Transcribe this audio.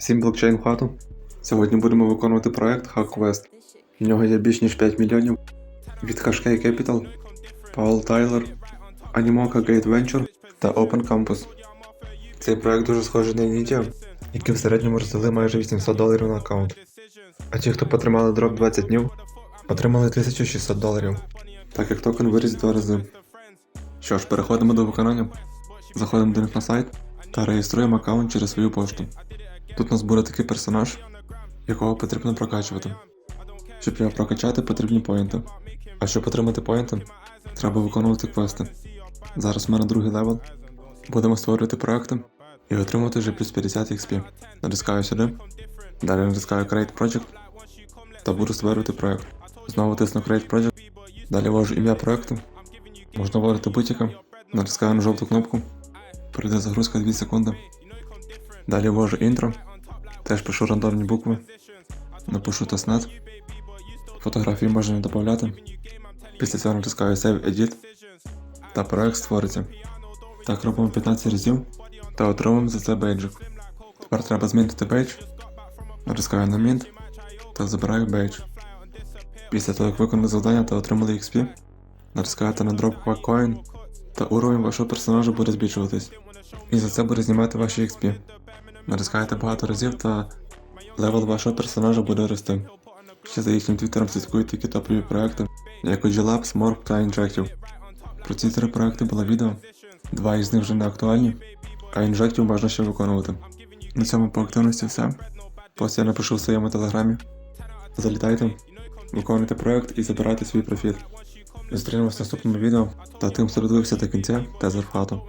Всім блокчейн хату. Сьогодні будемо виконувати проект HackQuest. В нього є більш ніж 5 мільйонів. Від Hashkey Capital, Paul Tyler, Animoca Gate Venture та Open Campus. Цей проект дуже схожий на Nvidia, які в середньому роздали майже 800 доларів на аккаунт. А ті, хто потримали дроп 20 днів, отримали 1600 доларів, так як токен виріс два рази. Що ж, переходимо до виконання. Заходимо до них на сайт та реєструємо аккаунт через свою пошту. Тут у нас буде такий персонаж, якого потрібно прокачувати. Щоб його прокачати, потрібні поінти. А щоб отримати поінти, треба виконувати квести. Зараз в мене другий левел. Будемо створювати проекти і отримати вже плюс 50 XP. Натискаю сюди. Далі натискаю Create Project та буду створювати проект. Знову тисну Create Project. Далі ввожу ім'я проекту. Можна вводити будь-яке. Натискаю на жовту кнопку. Пройде загрузка 2 секунди. Далі ввожу інтро. Теж пишу рандомні букви. Напишу тестнет. Фотографії можна не додати. Після цього натискаю Save Edit. Та проект створиться. Так робимо 15 разів та отримуємо за це бейджик. Тепер треба змінити бейдж. Натискаю на Mint та забираю бейдж. Після того, як виконали завдання та отримали XP, натискаєте на Drop Coin та уровень вашого персонажа буде збільшуватись. І за це буде знімати ваші XP. Натискаєте багато разів та левел вашого персонажа буде рости. Ще за їхнім твіттером слідкують такі топові проекти, як OG Labs, Morph та Injective. Про ці три проекти було відео, два із них вже не актуальні, а Injective можна ще виконувати. На цьому по активності все. Пост я напишу в своєму телеграмі. Залітайте, виконуйте проект і забирайте свій профіт. Зустрінемось наступному відео та тим, хто додивився до кінця, та хату.